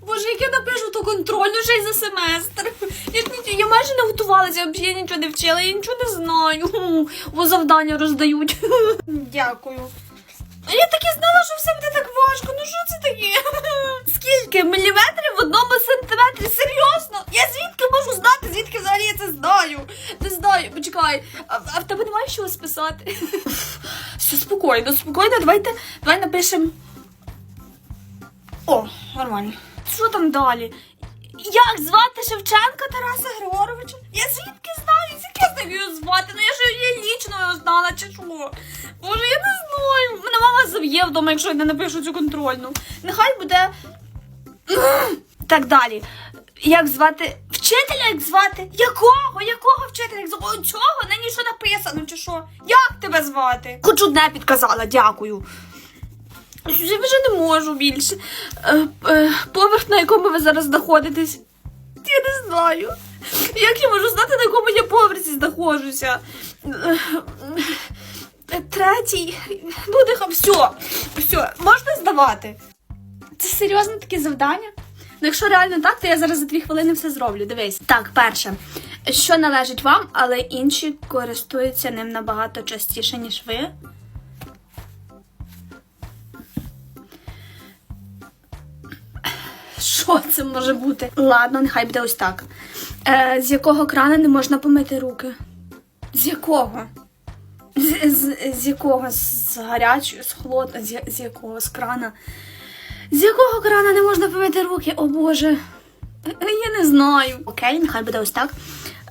Боже, як я напишу то контрольну ще й за семестр. Я, ж ні- я майже не готувалася, я взагалі нічого не вчила, я нічого не знаю. Бо завдання роздають. Дякую. А я так і знала, що все буде так важко. Ну що це таке? Скільки міліметрів в одному сантиметрі? Серйозно? Я звідки можу знати, звідки взагалі я це знаю? Не знаю, почекай. А, а в тебе немає чого списати? Все спокійно, спокійно. Давайте, давай напишемо. О, нормально. Що там далі? Як звати Шевченка Тараса Григоровича? Я звідки знаю? Звідки я знаю його звати? Ну я ж її лічно його знала, чи що? Боже, я не знаю. Мене мама заб'є вдома, якщо я не напишу цю контрольну. Нехай буде. Так далі. Як звати? Вчителя як звати? Якого? Якого вчителя? Як звати? О, Цього? На що написано, чи що? Як тебе звати? Хоч одне підказала, дякую. Я вже не можу більше. Е, е, поверх, на якому ви зараз знаходитесь. Я не знаю. Як я можу знати, на якому я поверсі знаходжуся? Е, Третій. Буде ха- все. Все, можна здавати. Це серйозно таке завдання? Ну, якщо реально так, то я зараз за дві хвилини все зроблю. Дивись. Так, перше, що належить вам, але інші користуються ним набагато частіше, ніж ви. Що це може бути? Ладно, нехай буде ось так. Е, з якого крана не можна помити руки? З якого? З, з, з якого? З гарячого, з холодного, з, з якого? З крана? З якого крана не можна помити руки? О Боже. Е, Я не знаю. Окей, нехай буде ось так.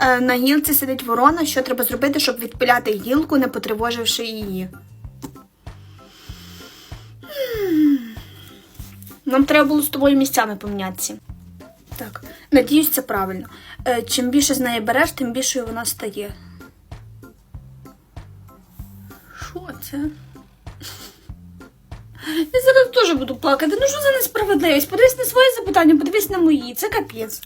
Е, на гілці сидить ворона. Що треба зробити, щоб відпиляти гілку, не потривоживши її? Нам треба було з тобою місцями помінятися. Так, надіюсь, це правильно. Е, чим більше з неї береш, тим більшою вона стає. Що це? Я зараз теж буду плакати. Ну що за несправедливість? Подивись на свої запитання, подивись на мої. Це капець.